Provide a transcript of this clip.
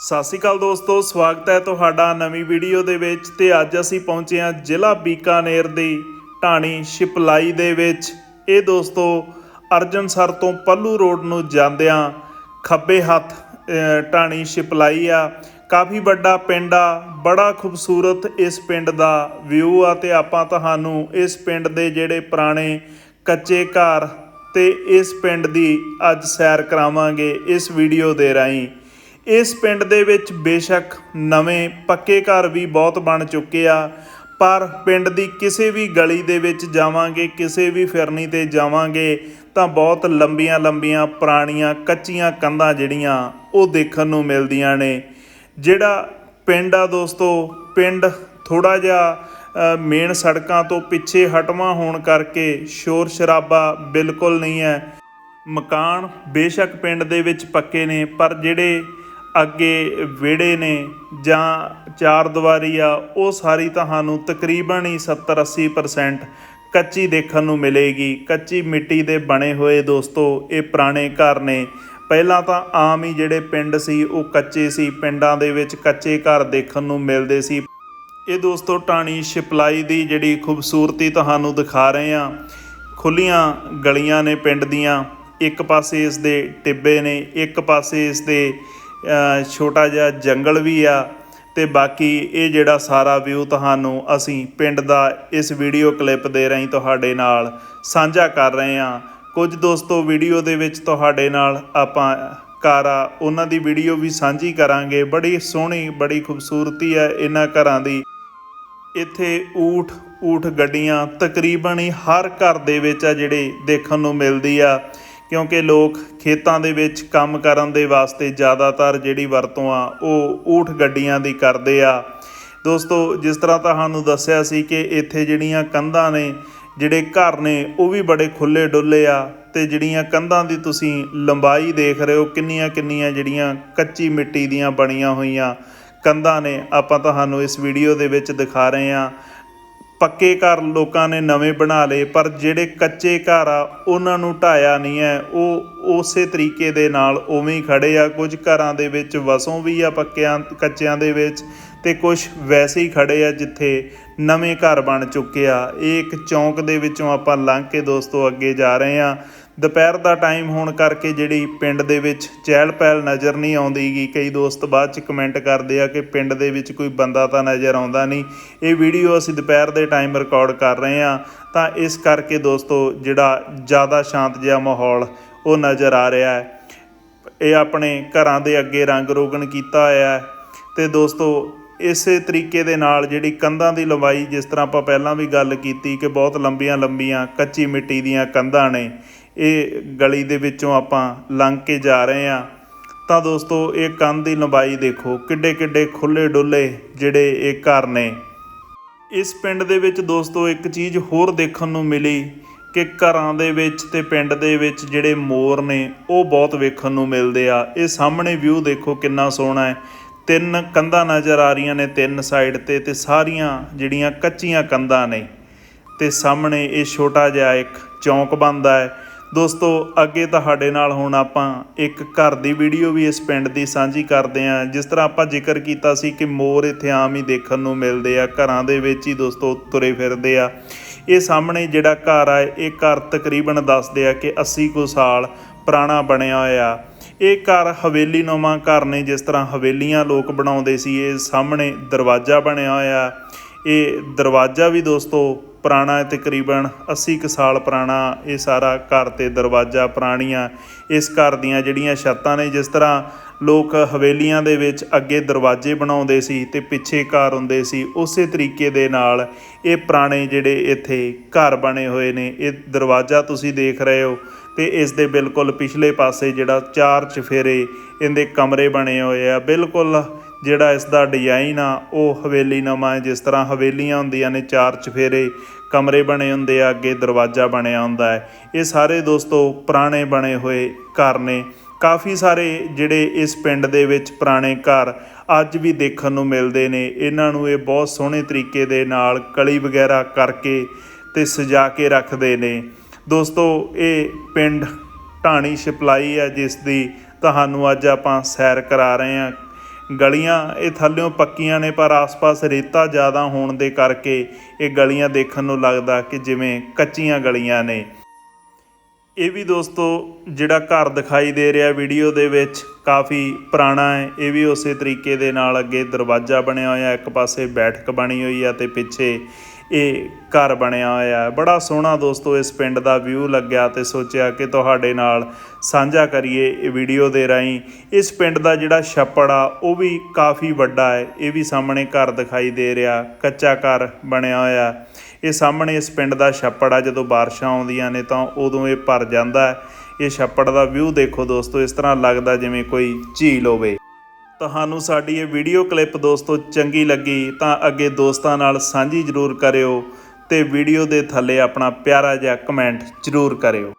ਸਤਿ ਸ਼੍ਰੀ ਅਕਾਲ ਦੋਸਤੋ, ਸਵਾਗਤ ਹੈ ਤੁਹਾਡਾ ਨਵੀਂ ਵੀਡੀਓ ਦੇ ਵਿੱਚ ਤੇ ਅੱਜ ਅਸੀਂ ਪਹੁੰਚੇ ਹਾਂ ਜ਼ਿਲ੍ਹਾ ਬੀਕਾਨੇਰ ਦੀ ਢਾਣੀ ਸ਼ਿਪਲਾਈ ਦੇ ਵਿੱਚ। ਇਹ ਦੋਸਤੋ ਅਰਜਨਸਰ ਤੋਂ ਪੱਲੂ ਰੋਡ ਨੂੰ ਜਾਂਦਿਆਂ ਖੱਬੇ ਹੱਥ ਢਾਣੀ ਸ਼ਿਪਲਾਈ ਆ। ਕਾਫੀ ਵੱਡਾ ਪਿੰਡ ਆ, ਬੜਾ ਖੂਬਸੂਰਤ ਇਸ ਪਿੰਡ ਦਾ ਵਿਊ ਆ ਤੇ ਆਪਾਂ ਤੁਹਾਨੂੰ ਇਸ ਪਿੰਡ ਦੇ ਜਿਹੜੇ ਪੁਰਾਣੇ ਕੱਚੇ ਘਰ ਤੇ ਇਸ ਪਿੰਡ ਦੀ ਅੱਜ ਸੈਰ ਕਰਾਵਾਂਗੇ ਇਸ ਵੀਡੀਓ ਦੇ ਰਾਹੀਂ। ਇਸ ਪਿੰਡ ਦੇ ਵਿੱਚ ਬੇਸ਼ੱਕ ਨਵੇਂ ਪੱਕੇ ਘਰ ਵੀ ਬਹੁਤ ਬਣ ਚੁੱਕੇ ਆ, ਪਰ ਪਿੰਡ ਦੀ ਕਿਸੇ ਵੀ ਗਲੀ ਦੇ ਵਿੱਚ ਜਾਵਾਂਗੇ, ਕਿਸੇ ਵੀ ਫਿਰਨੀ ਤੇ ਜਾਵਾਂਗੇ, ਤਾਂ ਬਹੁਤ ਲੰਬੀਆਂ ਲੰਬੀਆਂ ਪੁਰਾਣੀਆਂ ਕੱਚੀਆਂ ਕੰਧਾਂ ਜਿਹੜੀਆਂ ਉਹ ਦੇਖਣ ਨੂੰ ਮਿਲਦੀਆਂ ਨੇ। ਜਿਹੜਾ ਪਿੰਡ ਆ ਦੋਸਤੋ, ਪਿੰਡ ਥੋੜਾ ਜਿਹਾ ਮੇਨ ਸੜਕਾਂ ਤੋਂ ਪਿੱਛੇ ਹਟਵਾ ਹੋਣ ਕਰਕੇ ਸ਼ੋਰ ਸ਼ਰਾਬਾ ਬਿਲਕੁਲ ਨਹੀਂ ਹੈ। ਮਕਾਨ ਬੇਸ਼ੱਕ ਪਿੰਡ ਦੇ ਵਿੱਚ ਪੱਕੇ ਨੇ, ਪਰ ਜਿਹੜੇ ਅੱਗੇ ਵਿਹੜੇ ਨੇ ਜਾਂ ਚਾਰ ਦੀਵਾਰੀ ਆ, ਉਹ ਸਾਰੀ ਤੁਹਾਨੂੰ ਤਕਰੀਬਨ ਹੀ 70 80% ਕੱਚੀ ਦੇਖਣ ਨੂੰ ਮਿਲੇਗੀ। ਕੱਚੀ ਮਿੱਟੀ ਦੇ ਬਣੇ ਹੋਏ ਦੋਸਤੋ, ਇਹ ਪੁਰਾਣੇ ਘਰ ਨੇ। ਪਹਿਲਾਂ ਤਾਂ ਆਮ ਹੀ ਜਿਹੜੇ ਪਿੰਡ ਸੀ, ਉਹ ਕੱਚੇ ਸੀ। ਪਿੰਡਾਂ ਦੇ ਵਿੱਚ ਕੱਚੇ ਘਰ ਦੇਖਣ ਨੂੰ ਮਿਲਦੇ ਸੀ। ਇਹ ਦੋਸਤੋ ਟਾਣੀ ਸ਼ਿਪਲਾਈ ਦੀ ਜਿਹੜੀ ਖੂਬਸੂਰਤੀ ਤੁਹਾਨੂੰ ਦਿਖਾ ਰਹੇ ਹਾਂ। ਖੁੱਲੀਆਂ ਗਲੀਆਂ ਨੇ ਪਿੰਡ ਦੀਆਂ। ਇੱਕ ਪਾਸੇ ਇਸ ਦੇ ਟਿੱਬੇ ਨੇ, ਇੱਕ ਪਾਸੇ ਇਸ ਦੇ ਛੋਟਾ ਜਿਹਾ ਜੰਗਲ ਵੀ ਆ ਤੇ ਬਾਕੀ ਇਹ ਜਿਹੜਾ ਸਾਰਾ ਵਿਊ ਤੁਹਾਨੂੰ ਅਸੀਂ ਪਿੰਡ ਦਾ ਇਸ ਵੀਡੀਓ ਕਲਿੱਪ ਦੇ ਰਾਹੀਂ ਤੁਹਾਡੇ ਨਾਲ ਸਾਂਝਾ ਕਰ ਰਹੇ ਹਾਂ। ਕੁਝ ਦੋਸਤੋ, ਵੀਡੀਓ ਦੇ ਵਿੱਚ ਤੁਹਾਡੇ ਨਾਲ ਆਪਾਂ ਘਰ ਆ, ਉਹਨਾਂ ਦੀ ਵੀਡੀਓ ਵੀ ਸਾਂਝੀ ਕਰਾਂਗੇ। ਬੜੀ ਸੋਹਣੀ, ਬੜੀ ਖੂਬਸੂਰਤੀ ਹੈ ਇਹਨਾਂ ਘਰਾਂ ਦੀ। ਇੱਥੇ ਊਠ ਊਠ ਗੱਡੀਆਂ ਤਕਰੀਬਨ ਹੀ ਹਰ ਘਰ ਦੇ ਵਿੱਚ ਆ ਜਿਹੜੇ ਦੇਖਣ ਨੂੰ ਮਿਲਦੀ ਆ। ਕਿਉਂਕਿ ਲੋਕ ਖੇਤਾਂ ਦੇ ਵਿੱਚ ਕੰਮ ਕਰਨ ਦੇ ਵਾਸਤੇ ਜ਼ਿਆਦਾਤਰ ਜਿਹੜੀ ਵਰਤੋਂ ਆ, ਉਹ ਊਠ ਗੱਡੀਆਂ ਦੀ ਕਰਦੇ ਆ। ਦੋਸਤੋ, ਜਿਸ ਤਰ੍ਹਾਂ ਤੁਹਾਨੂੰ ਦੱਸਿਆ ਸੀ ਕਿ ਇੱਥੇ ਜਿਹੜੀਆਂ ਕੰਧਾਂ ਨੇ, ਜਿਹੜੇ ਘਰ ਨੇ, ਉਹ ਵੀ ਬੜੇ ਖੁੱਲੇ ਡੁੱਲੇ ਆ ਤੇ ਜਿਹੜੀਆਂ ਕੰਧਾਂ ਦੀ ਤੁਸੀਂ ਲੰਬਾਈ ਦੇਖ ਰਹੇ ਹੋ, ਕਿੰਨੀਆਂ ਕਿੰਨੀਆਂ ਜਿਹੜੀਆਂ ਕੱਚੀ ਮਿੱਟੀ ਦੀਆਂ ਬਣੀਆਂ ਹੋਈਆਂ ਕੰਧਾਂ ਨੇ, ਆਪਾਂ ਤੁਹਾਨੂੰ ਇਸ ਵੀਡੀਓ ਦੇ ਵਿੱਚ ਦਿਖਾ ਰਹੇ ਹਾਂ। ਪੱਕੇ ਘਰ ਲੋਕਾਂ ਨੇ ਨਵੇਂ ਬਣਾ ਲਏ, ਪਰ ਜਿਹੜੇ ਕੱਚੇ ਘਰ ਆ, ਉਹਨਾਂ ਨੂੰ ਢਾਇਆ ਨਹੀਂ ਹੈ। ਉਹ ਉਸੇ ਤਰੀਕੇ ਦੇ ਨਾਲ ਉਵੇਂ ਹੀ ਖੜੇ ਆ। ਕੁਝ ਘਰਾਂ ਦੇ ਵਿੱਚ ਵਸੋਂ ਵੀ ਆ ਪੱਕਿਆਂ, ਕੱਚਿਆਂ ਦੇ ਵਿੱਚ ਤੇ ਕੁਝ ਵੈਸੇ ਹੀ ਖੜੇ ਆ ਜਿੱਥੇ ਨਵੇਂ ਘਰ ਬਣ ਚੁੱਕੇ ਆ। ਇਹ ਇੱਕ ਚੌਂਕ ਦੇ ਵਿੱਚੋਂ ਆਪਾਂ ਲੰਘ ਕੇ ਦੋਸਤੋ ਅੱਗੇ ਜਾ ਰਹੇ ਆ। ਦੁਪਹਿਰ ਦਾ ਟਾਈਮ ਹੋਣ ਕਰਕੇ ਜਿਹੜੀ ਪਿੰਡ ਦੇ ਵਿੱਚ ਚਹਿਲ ਪਹਿਲ ਨਜ਼ਰ ਨਹੀਂ ਆਉਂਦੀਗੀ। ਕਈ ਦੋਸਤ ਬਾਅਦ ਚ ਕਮੈਂਟ ਕਰਦੇ ਆ ਕਿ ਪਿੰਡ ਦੇ ਵਿੱਚ ਕੋਈ ਬੰਦਾ ਤਾਂ ਨਜ਼ਰ ਆਉਂਦਾ ਨਹੀਂ। ਇਹ ਵੀਡੀਓ ਅਸੀਂ ਦੁਪਹਿਰ ਦੇ ਟਾਈਮ ਰਿਕਾਰਡ ਕਰ ਰਹੇ ਆ ਤਾਂ ਇਸ ਕਰਕੇ ਦੋਸਤੋ, ਜਿਹੜਾ ਜ਼ਿਆਦਾ ਸ਼ਾਂਤ ਜਿਹਾ ਮਾਹੌਲ, ਉਹ ਨਜ਼ਰ ਆ ਰਿਹਾ ਹੈ। ਇਹ ਆਪਣੇ ਘਰਾਂ ਦੇ ਅੱਗੇ ਰੰਗ ਰੋਗਨ ਕੀਤਾ ਹੋਇਆ ਹੈ। ਤੇ ਦੋਸਤੋ, ਇਸੇ ਤਰੀਕੇ ਦੇ ਨਾਲ ਜਿਹੜੀ ਕੰਧਾਂ ਦੀ ਲੰਬਾਈ, ਜਿਸ ਤਰ੍ਹਾਂ ਆਪਾਂ ਪਹਿਲਾਂ ਵੀ ਗੱਲ ਕੀਤੀ ਕਿ ਬਹੁਤ ਲੰਬੀਆਂ ਲੰਬੀਆਂ ਕੱਚੀ ਮਿੱਟੀ ਦੀਆਂ ਕੰਧਾਂ ਨੇ ਇਹ ਗਲੀ ਦੇ ਵਿੱਚੋਂ ਆਪਾਂ ਲੰਘ ਕੇ ਜਾ ਰਹੇ ਹਾਂ, ਤਾਂ ਦੋਸਤੋ ਇਹ ਕੰਧ ਦੀ ਲੰਬਾਈ ਦੇਖੋ, ਕਿੱਡੇ ਕਿੱਡੇ ਖੁੱਲੇ ਡੁੱਲੇ ਜਿਹੜੇ ਇਹ ਘਰ ਨੇ। ਇਸ ਪਿੰਡ ਦੇ ਵਿੱਚ ਦੋਸਤੋ ਇੱਕ ਚੀਜ਼ ਹੋਰ ਦੇਖਣ ਨੂੰ ਮਿਲੀ ਕਿ ਘਰਾਂ ਦੇ ਵਿੱਚ ਤੇ ਪਿੰਡ ਦੇ ਵਿੱਚ ਜਿਹੜੇ ਮੋਰ ਨੇ, ਉਹ ਬਹੁਤ ਵੇਖਣ ਨੂੰ ਮਿਲਦੇ ਆ। ਇਹ ਸਾਹਮਣੇ ਵਿਊ ਦੇਖੋ ਕਿੰਨਾ ਸੋਹਣਾ ਹੈ। ਤਿੰਨ ਕੰਧਾਂ ਨਜ਼ਰ ਆ ਰਹੀਆਂ ਨੇ ਤਿੰਨ ਸਾਈਡ ਤੇ ਤੇ ਸਾਰੀਆਂ ਜਿਹੜੀਆਂ ਕੱਚੀਆਂ ਕੰਧਾਂ ਨੇ। ਤੇ ਸਾਹਮਣੇ ਇਹ ਛੋਟਾ ਜਿਹਾ ਇੱਕ ਚੌਂਕ ਬਣਦਾ ਹੈ। ਦੋਸਤੋ, ਅੱਗੇ ਤੁਹਾਡੇ ਨਾਲ ਹੁਣ ਆਪਾਂ ਇੱਕ ਘਰ ਦੀ ਵੀਡੀਓ ਵੀ ਇਸ ਪਿੰਡ ਦੀ ਸਾਂਝੀ ਕਰਦੇ ਹਾਂ। ਜਿਸ ਤਰ੍ਹਾਂ ਆਪਾਂ ਜ਼ਿਕਰ ਕੀਤਾ ਸੀ ਕਿ ਮੋਰ ਇੱਥੇ ਆਮ ਹੀ ਦੇਖਣ ਨੂੰ ਮਿਲਦੇ ਆ, ਘਰਾਂ ਦੇ ਵਿੱਚ ਹੀ ਦੋਸਤੋ ਤੁਰੇ ਫਿਰਦੇ ਆ। ਇਹ ਸਾਹਮਣੇ ਜਿਹੜਾ ਘਰ ਆ, ਇਹ ਘਰ ਤਕਰੀਬਨ ਦੱਸਦੇ ਆ ਕਿ 80 ਕੁ ਸਾਲ ਪੁਰਾਣਾ ਬਣਿਆ ਹੋਇਆ। ਇਹ ਘਰ ਹਵੇਲੀ ਨੁਮਾ ਘਰ ਨੇ, ਜਿਸ ਤਰ੍ਹਾਂ ਹਵੇਲੀਆਂ ਲੋਕ ਬਣਾਉਂਦੇ ਸੀ, ਇਹ ਸਾਹਮਣੇ ਦਰਵਾਜ਼ਾ ਬਣਿਆ ਹੋਇਆ। ਇਹ ਦਰਵਾਜ਼ਾ ਵੀ ਦੋਸਤੋ ਪੁਰਾਣਾ ਹੈ ਤਕਰੀਬਨ 80 ਕੁ ਸਾਲ ਪੁਰਾਣਾ ਇਹ ਸਾਰਾ ਘਰ ਤੇ ਦਰਵਾਜ਼ਾ ਪੁਰਾਣੀਆਂ ਇਸ ਘਰ ਦੀਆਂ ਜਿਹੜੀਆਂ ਛੱਤਾਂ ਨੇ, ਜਿਸ ਤਰ੍ਹਾਂ ਲੋਕ ਹਵੇਲੀਆਂ ਦੇ ਵਿੱਚ ਅੱਗੇ ਦਰਵਾਜ਼ੇ ਬਣਾਉਂਦੇ ਸੀ ਤੇ ਪਿੱਛੇ ਘਰ ਹੁੰਦੇ ਸੀ, ਉਸੇ ਤਰੀਕੇ ਦੇ ਨਾਲ ਇਹ ਪੁਰਾਣੇ ਜਿਹੜੇ ਇੱਥੇ ਘਰ ਬਣੇ ਹੋਏ ਨੇ, ਇਹ ਦਰਵਾਜ਼ਾ ਤੁਸੀਂ ਦੇਖ ਰਹੇ ਹੋ ਤੇ ਇਸ ਦੇ ਬਿਲਕੁਲ ਪਿਛਲੇ ਪਾਸੇ ਜਿਹੜਾ ਚਾਰ ਚਫੇਰੇ ਇਹਦੇ ਕਮਰੇ ਬਣੇ ਹੋਏ ਆ, ਬਿਲਕੁਲ ਜਿਹੜਾ ਇਸ ਦਾ ਡਿਜ਼ਾਈਨ ਆ, ਉਹ ਹਵੇਲੀ ਨਵਾਂ ਹੈ। ਜਿਸ ਤਰ੍ਹਾਂ ਹਵੇਲੀਆਂ ਹੁੰਦੀਆਂ ਨੇ, ਚਾਰ ਚਫੇਰੇ, ਕਮਰੇ ਬਣੇ ਹੁੰਦੇ ਆ, ਅੱਗੇ ਦਰਵਾਜ਼ਾ ਬਣਿਆ ਹੁੰਦਾ ਹੈ। ਇਹ ਸਾਰੇ ਦੋਸਤੋ ਪੁਰਾਣੇ ਬਣੇ ਹੋਏ ਘਰ ਨੇ। ਕਾਫੀ ਸਾਰੇ ਜਿਹੜੇ ਇਸ ਪਿੰਡ ਦੇ ਵਿੱਚ ਪੁਰਾਣੇ ਘਰ ਅੱਜ ਵੀ ਦੇਖਣ ਨੂੰ ਮਿਲਦੇ ਨੇ। ਇਹਨਾਂ ਨੂੰ ਇਹ ਬਹੁਤ ਸੋਹਣੇ ਤਰੀਕੇ ਦੇ ਨਾਲ ਕਲੀ ਵਗੈਰਾ ਕਰਕੇ ਤੇ ਸਜਾ ਕੇ ਰੱਖਦੇ ਨੇ। ਦੋਸਤੋ, ਇਹ ਪਿੰਡ ਢਾਣੀ ਸ਼ਪਲਾਈ ਹੈ, ਜਿਸ ਦੀ ਤੁਹਾਨੂੰ ਅੱਜ ਆਪਾਂ ਸੈਰ ਕਰਾ ਰਹੇ ਹਾਂ। ਗਲੀਆਂ, ਇਹ ਥੱਲਿਓਂ ਪੱਕੀਆਂ ਨੇ, ਪਰ ਆਸ-ਪਾਸ ਰੇਤਾ ਜ਼ਿਆਦਾ ਹੋਣ ਦੇ ਕਰਕੇ ਇਹ ਗਲੀਆਂ ਦੇਖਣ ਨੂੰ ਲੱਗਦਾ ਕਿ ਜਿਵੇਂ ਕੱਚੀਆਂ ਗਲੀਆਂ ਨੇ। ਇਹ ਵੀ ਦੋਸਤੋ, ਜਿਹੜਾ ਘਰ ਦਿਖਾਈ ਦੇ ਰਿਹਾ ਵੀਡੀਓ ਦੇ ਵਿੱਚ, ਕਾਫੀ ਪੁਰਾਣਾ ਹੈ। ਇਹ ਵੀ ਉਸੇ ਤਰੀਕੇ ਦੇ ਨਾਲ ਅੱਗੇ ਦਰਵਾਜ਼ਾ ਬਣਿਆ ਹੋਇਆ, ਇੱਕ ਪਾਸੇ ਬੈਠਕ ਬਣੀ ਹੋਈ ਆ ਤੇ ਪਿੱਛੇ ਇਹ ਘਰ ਬਣਿਆ ਹੋਇਆ ਹੈ। ਬੜਾ ਸੋਹਣਾ ਦੋਸਤੋ, ਇਸ ਪਿੰਡ ਦਾ ਵਿਊ ਲੱਗਿਆ ਤੇ ਸੋਚਿਆ ਕਿ ਤੁਹਾਡੇ ਨਾਲ ਸਾਂਝਾ ਕਰੀਏ ਇਹ ਵੀਡੀਓ ਦੇ ਰਾਹੀਂ। ਇਸ ਪਿੰਡ ਦਾ ਜਿਹੜਾ ਛੱਪੜ ਆ, ਉਹ ਵੀ ਕਾਫੀ ਵੱਡਾ ਹੈ। ਇਹ ਵੀ ਸਾਹਮਣੇ ਘਰ ਦਿਖਾਈ ਦੇ ਰਿਹਾ, ਕੱਚਾ ਘਰ ਬਣਿਆ ਹੋਇਆ। ਇਹ ਸਾਹਮਣੇ ਇਸ ਪਿੰਡ ਦਾ ਛੱਪੜ ਆ, ਜਦੋਂ ਬਾਰਿਸ਼ਾਂ ਆਉਂਦੀਆਂ ਨੇ ਤਾਂ ਉਦੋਂ ਇਹ ਭਰ ਜਾਂਦਾ ਹੈ। ਇਹ ਛੱਪੜ ਦਾ ਵਿਊ ਦੇਖੋ ਦੋਸਤੋ, ਇਸ ਤਰ੍ਹਾਂ ਲੱਗਦਾ ਜਿਵੇਂ ਕੋਈ ਝੀਲ ਹੋਵੇ। ਤੁਹਾਨੂੰ ਸਾਡੀ ਇਹ ਵੀਡੀਓ ਕਲਿੱਪ ਦੋਸਤੋ ਚੰਗੀ ਲੱਗੀ ਤਾਂ ਅੱਗੇ ਦੋਸਤਾਂ ਨਾਲ ਸਾਂਝੀ ਜ਼ਰੂਰ ਕਰਿਓ ਤੇ ਵੀਡੀਓ ਦੇ ਥੱਲੇ ਆਪਣਾ ਪਿਆਰਾ ਜਿਹਾ ਕਮੈਂਟ ਜ਼ਰੂਰ ਕਰਿਓ।